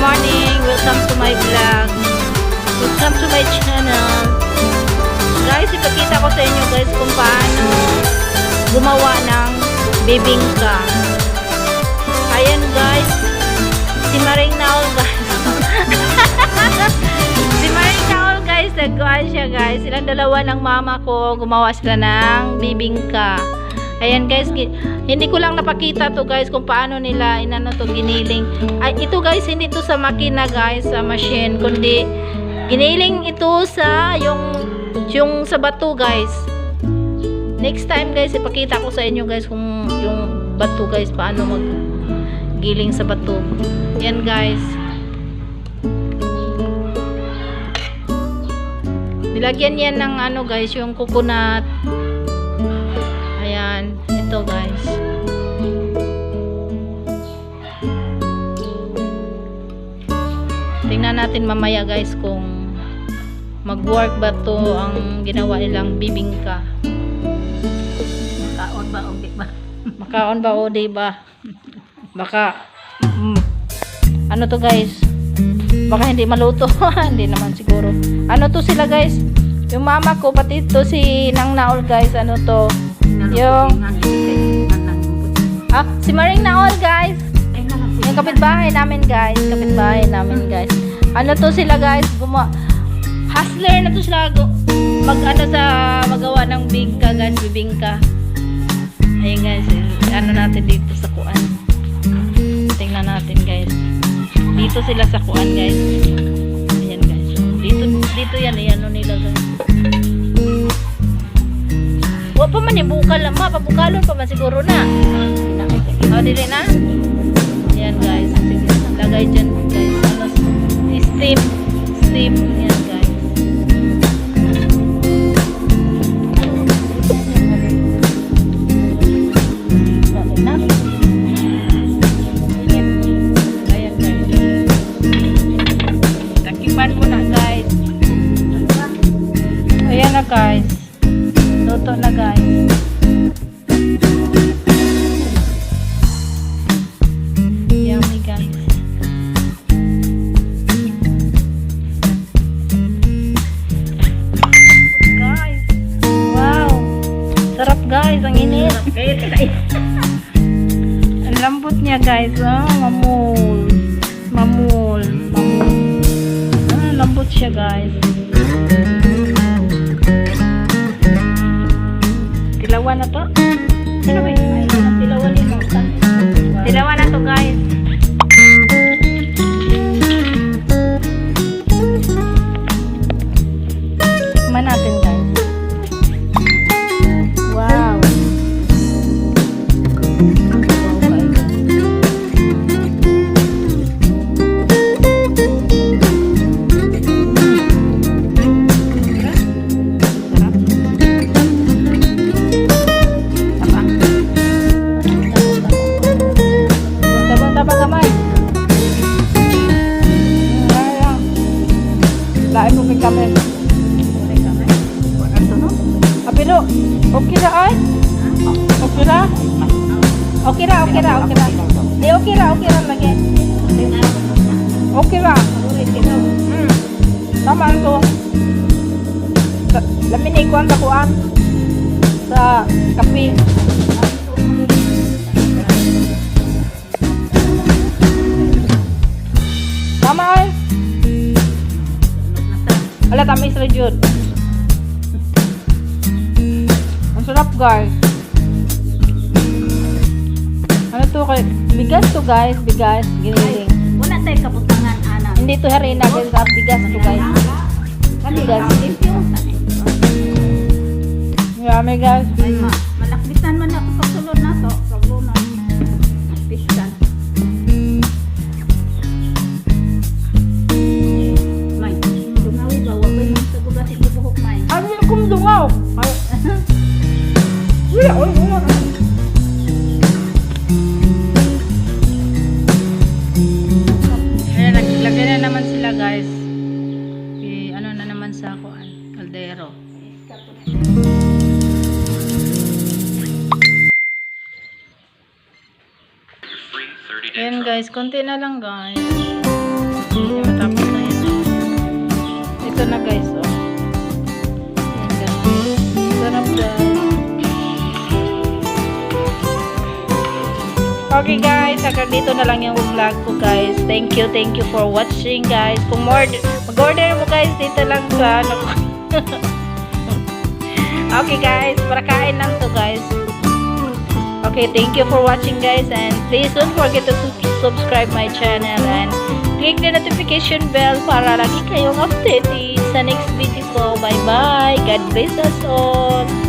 morning. Welcome to my vlog. Welcome to my channel. Guys, ipakita ko sa inyo guys kung paano gumawa ng bibingka. Ayan guys. Si Maring Naol guys. si Maring Naol guys, nagkuhan siya guys. Silang dalawa ng mama ko, gumawa sila ng bibingka. Ayan guys, hindi ko lang napakita to guys kung paano nila inano to giniling. Ay, ito guys, hindi to sa makina guys, sa machine, kundi giniling ito sa yung yung sa bato guys. Next time guys, ipakita ko sa inyo guys kung yung bato guys, paano mag giling sa bato. Yan guys. Nilagyan yan ng ano guys, yung coconut. Ayan, ito guys. Tingnan natin mamaya guys kung mag-work ba to ang ginawa nilang bibingka. Kaon ba o di ba? Makaon ba o di ba? Baka mm, ano to guys? Baka hindi maluto. hindi naman siguro. Ano to sila guys? Yung mama ko pati to si Nang Naol guys. Ano to? Yung- Ah, si Maring Naol guys. Yung kapitbahay namin guys. Kapitbahay namin guys. Ano to sila guys? Guma Hustler na to sila. Mag ano sa magawa ng bingka guys. Bibingka. Ayun guys. Ano natin dito sa kuan. Tingnan natin guys. Dito sila sa kuan guys. Ayan guys. Dito dito yan. Ayan ano nila guys. Man yung bukal lang ma. Pabukalon pa man siguro na. O, dili na? Ayan guys. Lagay dyan guys. Ano, steam. Steam. Guys. Ang init. Ang lambot niya guys. Ah, mamul. Mamul. Mamul. Ah, lambot siya guys. Tilawan na to. Sino ba Lain mo kay kamay. Apilo, okay ra ay? Okay ra? Okay ra, okay ra, okay ra. Di okay ra, okay ra lagi. Okay ra. Hmm. Tama to. Lamin ni kuan sa kuan. Sa kape. Ala tamis ra jud. Ang sarap guys. Ano to kay bigas to guys, bigas, giniling. Wala tayo kabutangan, ana. Hindi to harina guys, ah, bigas to guys. Bigas. Yummy guys. Ayan guys, konti na lang guys. Ayan, Matapos na yun. Ito na guys, oh. Ayan, guys. Sarap guys. Okay guys, hanggang dito na lang yung vlog ko guys. Thank you, thank you for watching guys. Kung mag-order mo guys dito lang sa ano. okay guys, para kain lang to guys. Okay, thank you for watching guys and please don't forget to sub- subscribe my channel and click the notification bell para lagi kayong updated sa next video ko. Bye bye. God bless us all.